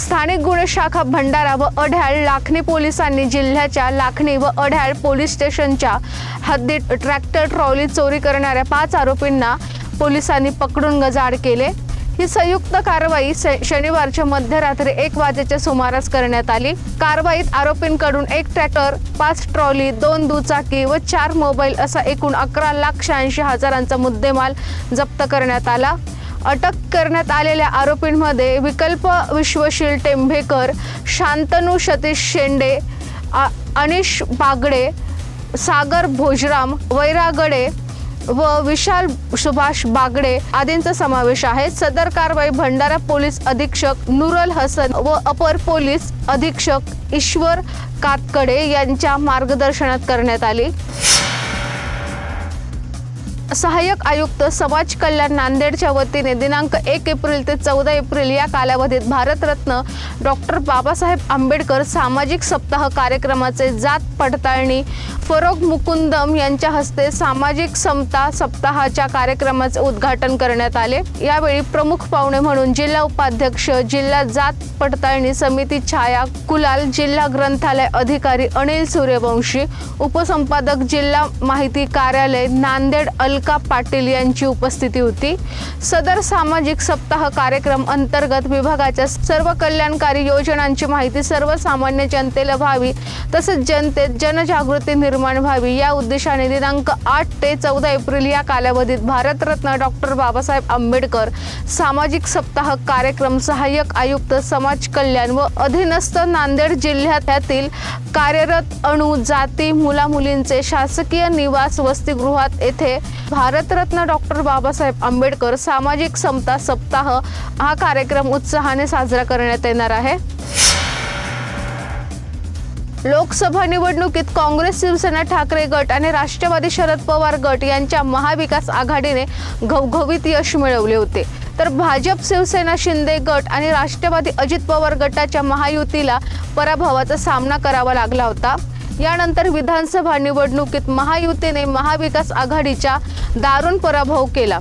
स्थानिक गुन्हे शाखा भंडारा व अढ्याळ लाखणी पोलिसांनी जिल्ह्याच्या लाखणी व अढ्याळ पोलीस स्टेशनच्या हद्दीत ट्रॅक्टर ट्रॉली चोरी करणाऱ्या पाच आरोपींना पोलिसांनी पकडून गजाड केले. ही संयुक्त कारवाई श- शनिवारच्या मध्यरात्री एक वाजेच्या सुमारास करण्यात आली. कारवाईत आरोपींकडून एक ट्रॅक्टर पाच ट्रॉली दोन दुचाकी व चार मोबाईल असा एकूण अकरा लाख शहाऐंशी हजारांचा मुद्देमाल जप्त करण्यात आला. अटक करण्यात आलेल्या आरोपींमध्ये विकल्प विश्वशील टेंभेकर शांतनू सतीश शेंडे आ- अनिश बागडे सागर भोजराम वैरागडे व विशाल सुभाष बागडे आदींचा समावेश आहे. सदर कारवाई भंडारा पोलीस अधीक्षक नुरल हसन व अपर पोलीस अधीक्षक ईश्वर कातकडे यांच्या मार्गदर्शनात करण्यात आली. सहाय्यक आयुक्त समाज कल्याण नांदेडच्या वतीने दिनांक एक एप्रिल ते चौदा एप्रिल या कालावधीत भारतरत्न डॉक्टर बाबासाहेब आंबेडकर सामाजिक सप्ताह कार्यक्रमाचे जात पडताळणी फरोग मुकुंदम यांच्या हस्ते सामाजिक समता सप्ताहाच्या कार्यक्रमाचे उद्घाटन करण्यात आले. यावेळी प्रमुख पाहुणे म्हणून जिल्हा उपाध्यक्ष जिल्हा जात पडताळणी समिती छाया कुलाल जिल्हा ग्रंथालय अधिकारी अनिल सूर्यवंशी उपसंपादक जिल्हा माहिती कार्यालय नांदेड अल अलका पाटील यांची उपस्थिती होती. सदर सामाजिक सप्ताह कार्यक्रम अंतर्गत विभागाच्या सर्व कल्याणकारी योजनांची माहिती सर्वसामान्य जनतेला व्हावी तसेच जनतेत जनजागृती निर्माण व्हावी या उद्देशाने दिनांक आठ ते चौदा एप्रिल या कालावधीत भारतरत्न डॉक्टर बाबासाहेब आंबेडकर सामाजिक सप्ताह कार्यक्रम सहाय्यक आयुक्त समाज कल्याण व अधीनस्थ नांदेड जिल्ह्यातील कार्यरत अणू जाती मुलामुलींचे शासकीय निवास वसतिगृहात येथे भारतरत्न डॉक्टर बाबासाहेब आंबेडकर सामाजिक समता सप्ताह हा कार्यक्रम उत्साहाने साजरा करण्यात येणार आहे. लोकसभा निवडणुकीत काँग्रेस शिवसेना ठाकरे गट आणि राष्ट्रवादी शरद पवार गट यांच्या महाविकास आघाडीने घवघवीत यश मिळवले होते. तर भाजप शिवसेना शिंदे गट आणि राष्ट्रवादी अजित पवार गटाच्या महायुतीला पराभवाचा सामना करावा लागला होता. यानंतर विधानसभा निवडणुकीत महायुतीने महाविकास आघाडीचा दारुण पराभव केला.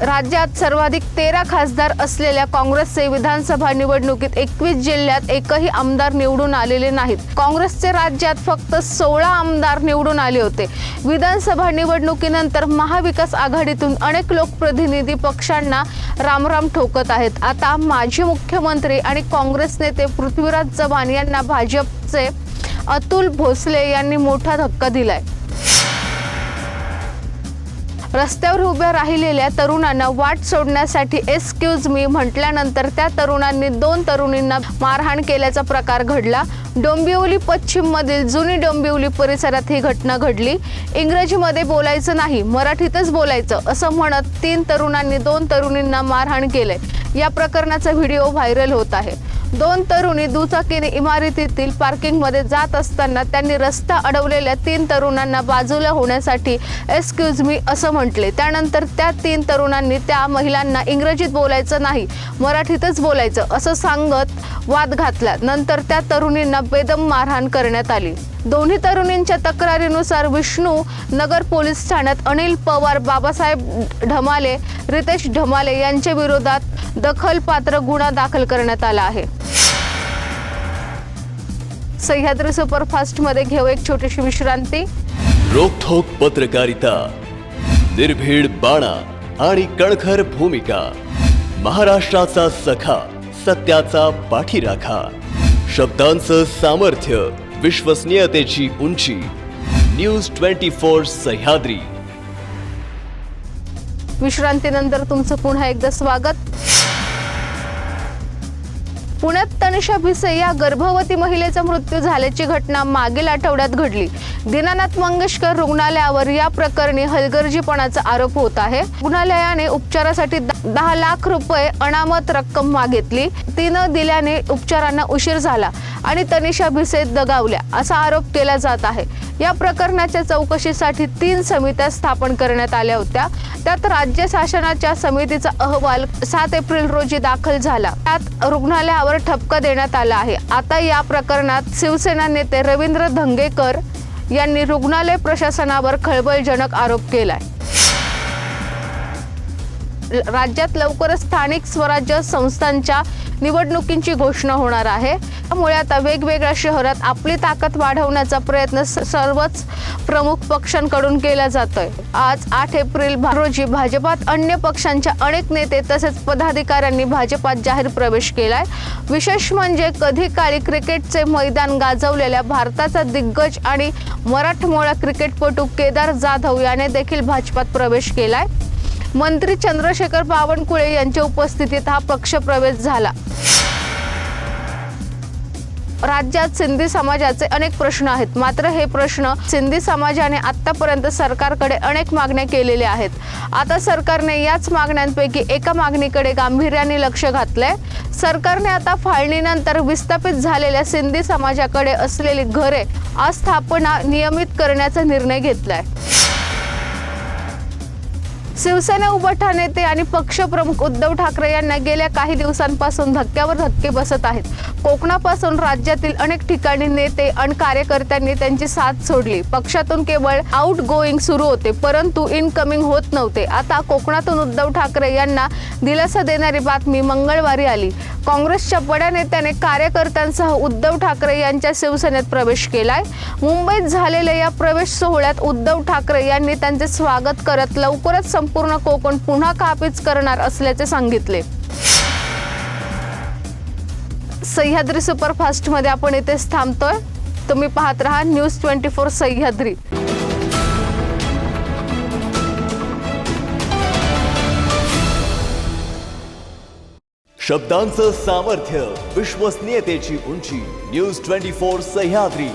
राज्यात सर्वाधिक तेरा खासदार असलेल्या काँग्रेसचे विधानसभा निवडणुकीत एकवीस जिल्ह्यात एकही आमदार निवडून आलेले नाहीत. काँग्रेसचे राज्यात फक्त सोळा आमदार निवडून आले होते. विधानसभा निवडणुकीनंतर महाविकास आघाडीतून अनेक लोकप्रतिनिधी पक्षांना रामराम ठोकत आहेत. आता माजी मुख्यमंत्री आणि काँग्रेस नेते पृथ्वीराज चव्हाण यांना भाजपचे अतुल भोसले यांनी मोठा धक्का दिलाय. रस्त्यावर उभ्या राहिलेल्या तरुणांना वाट सोडण्यासाठी एक्सक्यूज मी म्हटल्यानंतर त्या तरुणांनी दोन तरुणींना मारहाण केल्याचा प्रकार घडला. डोंबिवली पश्चिम मधील जुनी डोंबिवली परिसरात ही घटना घडली. इंग्रजीमध्ये बोलायचं नाही मराठीतच बोलायचं असं म्हणत तीन तरुणांनी दोन तरुणींना मारहाण केलंय या प्रकरणाचा व्हिडिओ व्हायरल होत आहे. दोन तरुणी दुचाकीने इमारतीतील पार्किंगमध्ये जात असताना त्यांनी रस्ता अडवलेल्या तीन तरुणांना बाजूला होण्यासाठी एक्सक्यूज मी असं म्हटले. त्यानंतर त्या तीन तरुणांनी त्या महिलांना इंग्रजीत बोलायचं नाही मराठीतच बोलायचं असं सांगत वाद घातला. नंतर त्या तरुणींना बेदम मारहाण करण्यात आली. दोन्ही तरुणींच्या तक्रारीनुसार विष्णू नगर पोलीस ठाण्यात अनिल पवार बाबासाहेब ढमाले रितेश ढमाले यांच्या विरोधात दखलपात्र गुन्हा दाखल करण्यात आला आहे. सह्याद्री सुपरफास्टमध्ये घेऊ एक छोटीशी विश्रांती. रोखोक पत्रकारिता निर्भीड बाणा आणि कणखर भूमिका महाराष्ट्राचा सखा सत्याचा पाठीराखा शब्दांचं सामर्थ्य विश्वसनीयतेची उंची. News twenty four Sahyadri. विश्रांतीनंतर तुमचं पुन्हा एकदा स्वागत. पुण्यात तनिषा भिसे या गर्भवती महिलेचा मृत्यू झाल्याची घटना मागील आठवड्यात घडली. दीनानाथ मंगेशकर रुग्णालयावर या प्रकरणी हलगर्जीपणाचा आरोप होत आहे. रुग्णालयाने उपचारासाठी दहा लाख रुपये अनामत रक्कम मागितली. ती न दिल्याने उपचारांना उशीर झाला आणि तनिषा भिसे दगावल्या असा आरोप केला जात आहे. या प्रकरणाच्या चौकशीसाठी तीन समित्या स्थापन करण्यात आल्या होत्या. त्यात राज्य शासनाच्या समितीचा अहवाल सात एप्रिल रोजी दाखल झाला. त्यात रुग्णालयावर ठपका देण्यात आला आहे. आता या प्रकरणात शिवसेना नेते रवींद्र धंगेकर यांनी रुग्णालय प्रशासनावर खळबळजनक आरोप केलाय. राज्यात लवकरच स्थानिक स्वराज्य संस्थांच्या निवडणुकींची घोषणा होणार आहे. त्यामुळे आता वेगवेगळ्या शहरात आपली ताकद वाढवण्याचा प्रयत्न स- सर्वच प्रमुख पक्षांकडून केला जातोय. आज आठ एप्रिल रोजी भाजपात अन्य पक्षांच्या अनेक नेते तसेच पदाधिकाऱ्यांनी भाजपात जाहीर प्रवेश केलाय. विशेष म्हणजे कधी काळी क्रिकेटचे मैदान गाजवलेल्या भारताचा दिग्गज आणि मराठमोळा क्रिकेटपटू केदार जाधव याने देखील भाजपात प्रवेश केलाय. मंत्री चंद्रशेखर बावनकुळे यांच्या उपस्थितीत हा पक्षप्रवेश झाला. राज्यात सिंधी समाजाचे अनेक प्रश्न आहेत. मात्र हे प्रश्न सिंधी समाजाने आतापर्यंत सरकारकडे अनेक मागण्या केलेल्या आहेत. आता सरकारने याच मागण्यांपैकी एका मागणीकडे गांभीर्याने लक्ष घातलंय. सरकारने आता फाळणीनंतर विस्थापित झालेल्या सिंधी समाजाकडे असलेली घरे आस्थापना नियमित करण्याचा निर्णय घेतलाय. शिवसेना उभटा नेते आणि पक्षप्रमुख उद्धव ठाकरे यांना गेल्या काही दिवसांपासून धक्क्यावर धक्के बसत आहेत. कोकणापासून राज्यातील अनेक ठिकाणी नेते आणि कार्यकर्त्यांनी त्यांची साथ सोडली. पक्षातून केवळ आउट गोईंग सुरू होते परंतु इनकमिंग होत नव्हते. आता कोकणातून उद्धव ठाकरे यांना दिलासा देणारी बातमी मंगळवारी आली. काँग्रेसच्या बड्या नेत्याने कार्यकर्त्यांसह उद्धव ठाकरे यांच्या शिवसेनेत प्रवेश केलाय. मुंबईत झालेल्या या प्रवेश सोहळ्यात उद्धव ठाकरे यांनी त्यांचे स्वागत करत लवकरच संपूर्ण कोकण पुन्हा काबीज करणार असल्याचे सांगितले. सह्याद्री सुपरफास्टमध्ये आपण इथेच थांबतोय. तुम्ही पाहत राहा न्यूज ट्वेंटी फोर सह्याद्री. शब्दांचं सामर्थ्य विश्वसनीयतेची उंची न्यूज ट्वेंटी फोर सह्याद्री.